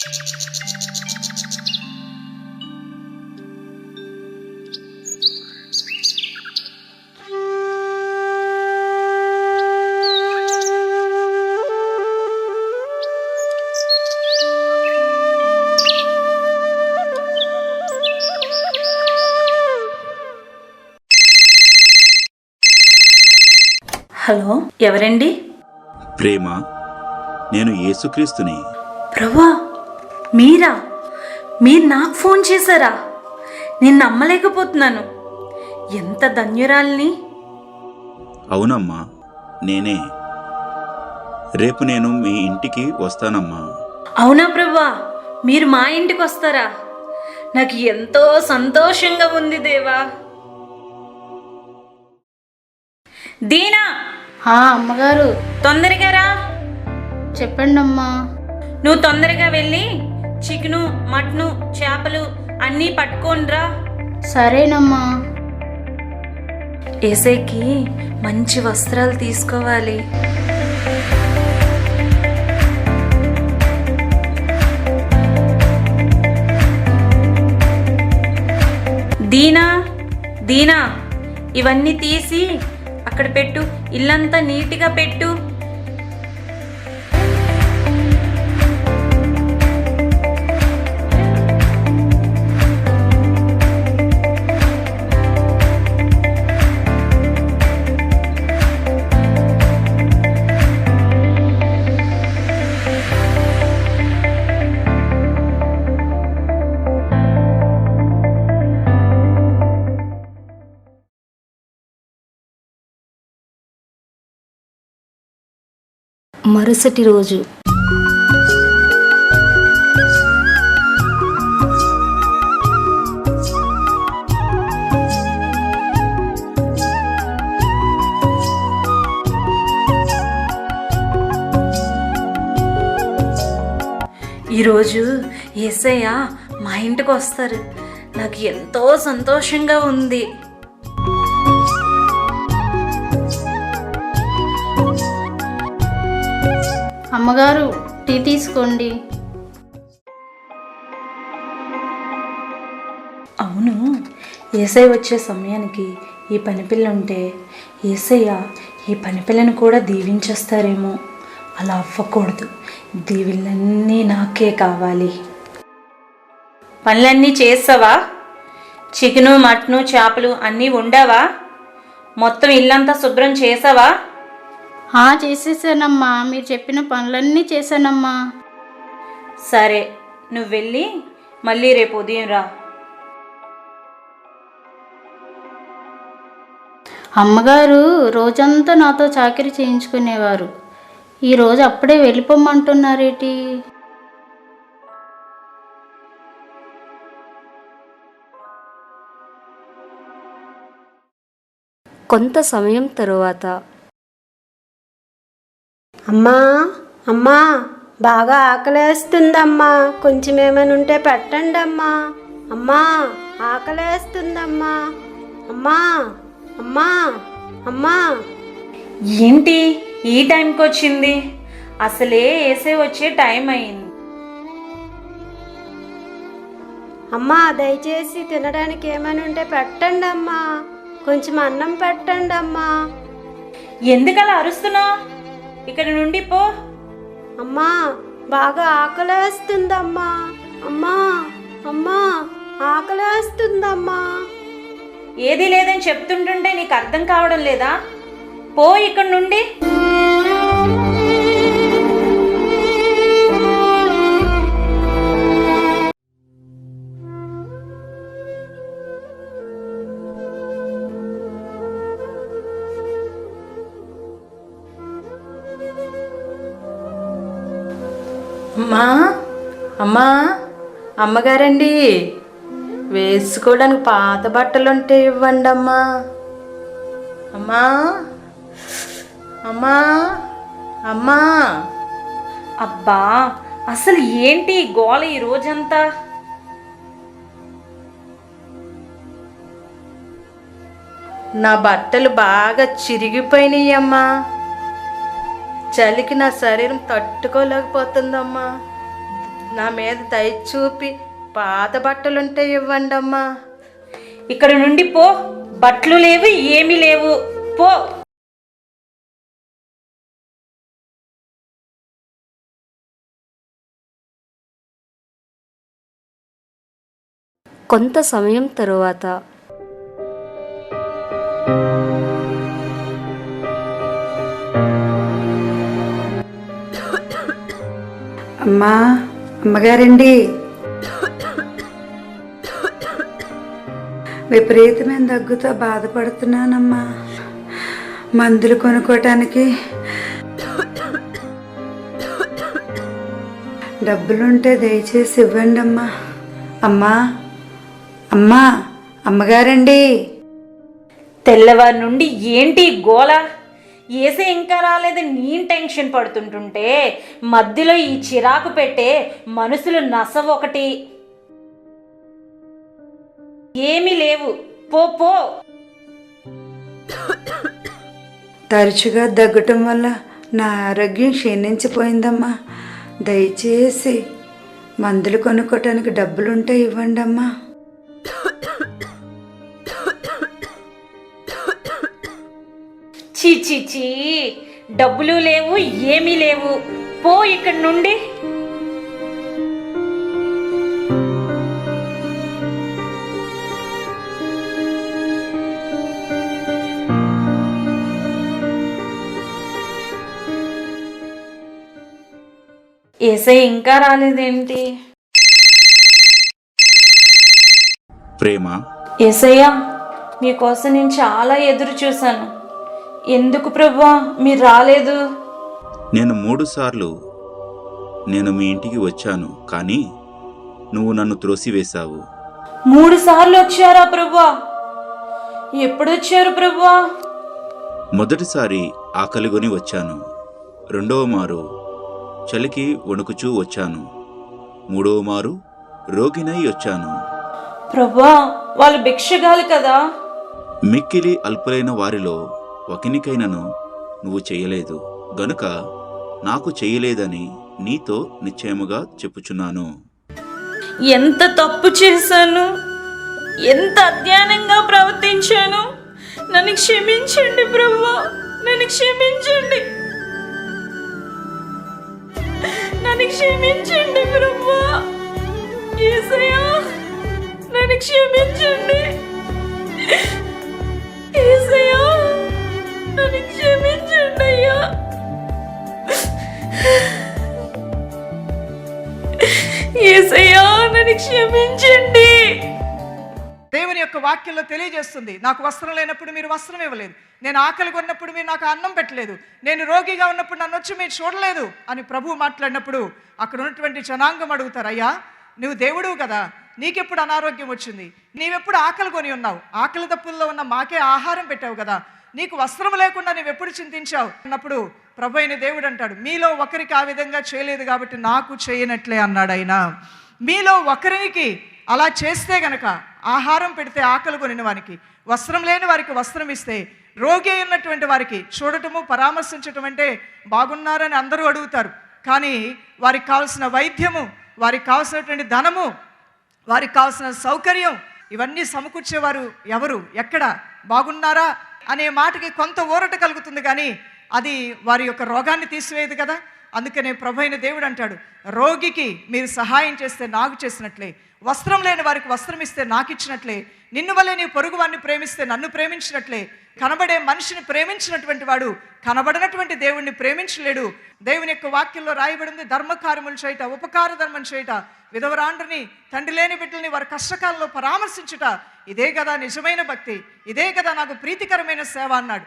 Hello ఎవరండి? ప్రేమ నేను యేసుక్రీస్తుని. ప్రభా! మీరా? మీరు నాకు ఫోన్ చేశారా? నేను నమ్మలేకపోతున్నాను. ఎంత ధన్యురాల్ని? అవునమ్మా నేనే. రేపు నేను మీ ఇంటికి వస్తానమ్మా. అవునా ప్రభా మీరు మా ఇంటికి వస్తారా? నాకు ఎంతో సంతోషంగా ఉంది దేవా. దీనా! ఆ, అమ్మగారు. తొందరగా రా. చెప్పండి అమ్మా నువ్వు తొందరగా వెళ్ళి చికెను మటను చేపలు అన్నీ పట్టుకొని రా సరేనమ్మా. ఏసైకి మంచి వస్త్రాలు తీసుకోవాలి. దీనా దీనా ఇవన్నీ తీసి అక్కడ పెట్టు ఇల్లంతా నీట్గా పెట్టు. మరుసటి రోజు. ఈరోజు ఏసయ్య మా ఇంటికి వస్తారు నాకు ఎంతో సంతోషంగా ఉంది. అమ్మగారు టీ తీసుకోండి. అవును. ఏసై వచ్చే సమయానికి ఈ పనిపిల్ల ఉంటే ఏసయ్య ఈ పనిపిల్లను కూడా దీవించేస్తారేమో. అలా అవ్వకూడదు. దీవిళ్ళన్నీ నాకే కావాలి. పనులన్నీ చేస్తావా? చికెను మటను చేపలు అన్నీ ఉండావా మొత్తం ఇల్లంతా శుభ్రం చేసావా? ఆ చేసేసానమ్మా. మీరు చెప్పిన పనులన్నీ చేశానమ్మా. సరే నువ్వు వెళ్ళి మళ్ళీ రేపు ఉదయం రా. అమ్మగారు రోజంతా నాతో చాకరీ చేయించుకునేవారు. ఈ రోజు అప్పుడే వెళ్ళిపోమ్మంటున్నారేటి కొంత సమయం తరువాత అమ్మా అమ్మా బాగా ఆకలేస్తుందమ్మా. కొంచెం ఏమైనా ఉంటే పెట్టండి అమ్మా అమ్మా ఆకలేస్తుందమ్మా. అమ్మా అమ్మా అమ్మా. ఏంటి ఈ టైంకి వచ్చింది అసలే ఏసే వచ్చే టైం అయింది అమ్మా దయచేసి తినడానికి ఏమైనా ఉంటే పెట్టండి అమ్మా కొంచెం అన్నం పెట్టండి అమ్మా ఎందుకలా అరుస్తున్నావు? ఇక్కడ నుండి పో. అమ్మా బాగా ఆకలేస్తుందమ్మా. అమ్మా అమ్మా ఆకలేస్తుందమ్మా. ఏది లేదని చెప్తుంటుంటే నీకు అర్థం కావడం లేదా? పో ఇక్కడ నుండి. అమ్మా అమ్మా అమ్మగారండి. వేసుకోవడానికి పాత బట్టలుంటే ఇవ్వండి అమ్మా అమ్మా అమ్మా. అమ్మా అబ్బా అసలు ఏంటి గోళ గోల ఈ రోజంతా? నా బట్టలు బాగా చిరిగిపోయినాయి అమ్మా చలికి నా శరీరం తట్టుకోలేకపోతుందమ్మా. నా మీద దయ చూపి పాత బట్టలుంటే ఇవ్వండి అమ్మా ఇక్కడ నుండి పో బట్టలు లేవు ఏమీ లేవు పో. కొంత సమయం తరువాత అమ్మా అమ్మగారండి. విపరీతమైన దగ్గుతో బాధపడుతున్నానమ్మా. మందులు కొనుక్కోటానికి డబ్బులుంటే దయచేసి ఇవ్వండి అమ్మా అమ్మా అమ్మా అమ్మగారండి. తెల్లవారి నుండి ఏంటి గోళ? గోల ఏసే ఇంకా రాలేదు నేను టెన్షన్ పడుతుంటుంటే మధ్యలో ఈ చిరాకు పెట్టే మనుషులు నస ఒకటి ఏమీ లేవు. పో పో. తరచుగా దగ్గటం వల్ల నా ఆరోగ్యం క్షీణించిపోయిందమ్మా. దయచేసి మందులు కొనుక్కోటానికి డబ్బులుంటే ఇవ్వండి అమ్మా చీ చీ చీ డబ్బులు లేవు ఏమీ లేవు. పో ఇక్కడి నుండి. ఏసై ఇంకా రాలేదేంటి? ప్రేమ. ఏసయ్యా మీకోసం నేను చాలా ఎదురు చూశాను. ఎందుకు ప్రభా? మీరు రాలేదు. నేను మూడుసార్లు నేను మీ ఇంటికి వచ్చాను కానీ నువ్వు నన్ను త్రోసివేశావు. మూడు సార్లు వచ్చారా ప్రభా? ఎప్పుడు వచ్చారు ప్రభా? మొదటిసారి ఆకలిగొని వచ్చాను రెండవ మారు చలికి వణుకుచూ వచ్చాను మూడవ మారు రోగినై వచ్చాను. ప్రభా వాళ్ళు భిక్షగాలు కదా? మిక్కిలి అల్పులైన వారిలో ఒకనికైనను నువ్వు చేయలేదు. గనుక నాకు చేయలేదని నీతో నిశ్చయముగా చెప్పుచున్నాను. ఎంత తప్పు చేశాను? ఎంత అజ్ఞానంగా ప్రవర్తించాను? నన్ను క్షమించండి ప్రభు నన్ను క్షమించండి. నన్ను క్షమించండి ప్రభు యేసయ్యా నన్ను క్షమించండి. యేసయ్యా నన్ను క్షమించండి అయ్యా. నన్ను క్షమించండి. దేవుని యొక్క వాక్యంలో తెలియజేస్తుంది నాకు వస్త్రం లేనప్పుడు మీరు వస్త్రం ఇవ్వలేదు. నేను ఆకలి కొన్నప్పుడు మీరు నాకు అన్నం పెట్టలేదు. నేను రోగిగా ఉన్నప్పుడు నన్ను వచ్చి మీరు చూడలేదు. అని ప్రభువు మాట్లాడినప్పుడు అక్కడ ఉన్నటువంటి జనాంగం అడుగుతారు అయ్యా నువ్వు దేవుడు కదా. నీకెప్పుడు అనారోగ్యం వచ్చింది? నీవెప్పుడు ఆకలి కొని ఉన్నావు? ఆకలి తప్పుల్లో ఉన్న మాకే ఆహారం పెట్టావు కదా. నీకు వస్త్రం లేకుండా నువ్వు ఎప్పుడు చింతించావు? అన్నప్పుడు ప్రభు అయిన దేవుడు అంటాడు మీలో ఒకరికి ఆ విధంగా చేయలేదు కాబట్టి నాకు చేయనట్లే అన్నాడు ఆయన. మీలో ఒకరికి అలా చేస్తే గనక ఆహారం పెడితే ఆకలి కొనిన వారికి వస్త్రం లేని వారికి వస్త్రం ఇస్తే రోగి ఉన్నటువంటి వారికి చూడటము పరామర్శించటం అంటే బాగున్నారని అందరూ అడుగుతారు. కానీ వారికి కావాల్సిన వైద్యము వారికి కావాల్సినటువంటి ధనము వారికి కావాల్సిన సౌకర్యం ఇవన్నీ సమకూర్చేవారు ఎవరు? ఎక్కడ? బాగున్నారా అనే మాటకి కొంత ఊరట కలుగుతుంది కానీ అది వారి యొక్క రోగాన్ని తీసివేయదు కదా? అందుకనే ప్రభైన దేవుడు అంటాడు రోగికి మీరు సహాయం చేస్తే నాకు చేసినట్లే వస్త్రం లేని వారికి వస్త్రం ఇస్తే నాకు ఇచ్చినట్లే నిన్ను వల్లే నీ పొరుగు వారిని ప్రేమిస్తే నన్ను ప్రేమించినట్లే కనబడే మనిషిని ప్రేమించినటువంటి వాడు కనబడినటువంటి దేవుణ్ణి ప్రేమించలేడు. దేవుని యొక్క వాక్యంలో రాయబడింది ధర్మకార్యములు చేయట ఉపకార ధర్మం చేయట విధవరాండ్రని తండ్రి లేని బిడ్డల్ని వారి కష్టకాలంలో పరామర్శించుట ఇదే కదా నిజమైన భక్తి ఇదే కదా నాకు ప్రీతికరమైన సేవ అన్నాడు.